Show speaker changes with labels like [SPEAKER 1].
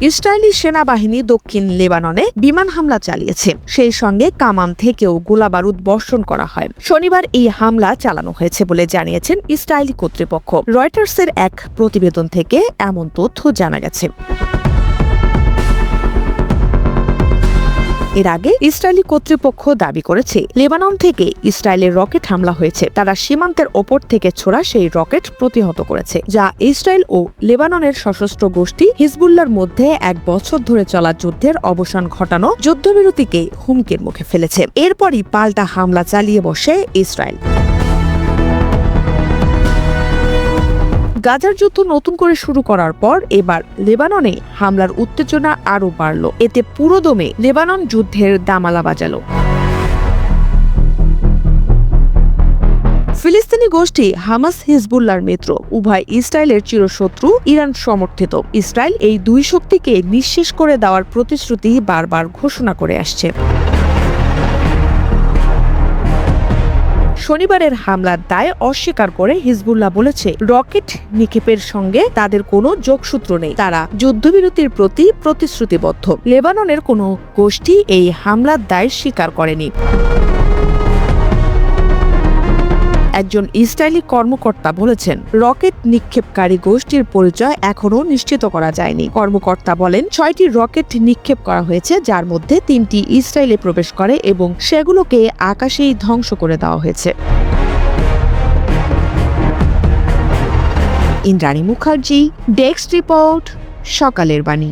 [SPEAKER 1] Israeli সেনাবাহিনী দক্ষিণ লেবাননে বিমান হামলা চালিয়েছে। সেই সঙ্গে কামান থেকেও গোলাবারুদ বর্ষণ করা হয়। শনিবার এই হামলা চালানো হয়েছে বলে জানিয়েছেন ইসরায়েলি কর্তৃপক্ষ। রয়টার্সের এক প্রতিবেদন থেকে এমন তথ্য জানা গেছে। এর আগে ইসরায়েলি কর্তৃপক্ষ দাবি করেছে, লেবানন থেকে ইসরায়েলের রকেট হামলা হয়েছে। তারা সীমান্তের ওপর থেকে ছোড়া সেই রকেট প্রতিহত করেছে, যা ইসরায়েল ও লেবাননের সশস্ত্র গোষ্ঠী হিজবুল্লার মধ্যে এক বছর ধরে চলা যুদ্ধের অবসান ঘটানো যুদ্ধবিরতিকে হুমকির মুখে ফেলেছে। এরপরই পাল্টা হামলা চালিয়ে বসে ইসরায়েল। গাজার যুদ্ধ নতুন করে শুরু করার পর এবার লেবাননে হামলার উত্তেজনা আরও বাড়ল। এতে পুরোদমে লেবানন যুদ্ধের দামালা বাজালো। ফিলিস্তিনি গোষ্ঠী হামাস হিজবুল্লার মিত্র, উভয় ইসরায়েলের চিরশত্রু, ইরান সমর্থিত। ইসরায়েল এই দুই শক্তিকে নিঃশেষ করে দেওয়ার প্রতিশ্রুতি বারবার ঘোষণা করে আসছে। শনিবারের হামলার দায় অস্বীকার করে হিজবুল্লাহ বলেছে, রকেট নিক্ষেপের সঙ্গে তাদের কোনো যোগসূত্র নেই। তারা যুদ্ধবিরতির প্রতি প্রতিশ্রুতিবদ্ধ। লেবাননের কোনো গোষ্ঠী এই হামলার দায় স্বীকার করেনি। একজন ইসরায়েলি কর্মকর্তা বলেছেন, রকেট নিক্ষেপকারী গোষ্ঠীর পরিচয় এখনও নিশ্চিত করা যায়নি। কর্মকর্তা বলেন, ছয়টি রকেট নিক্ষেপ করা হয়েছে, যার মধ্যে তিনটি ইসরায়েলে প্রবেশ করে এবং সেগুলোকে আকাশেই ধ্বংস করে দেওয়া হয়েছে। ইন্দ্রাণী মুখার্জি, ডেস্ক রিপোর্ট, সকালের বাণী।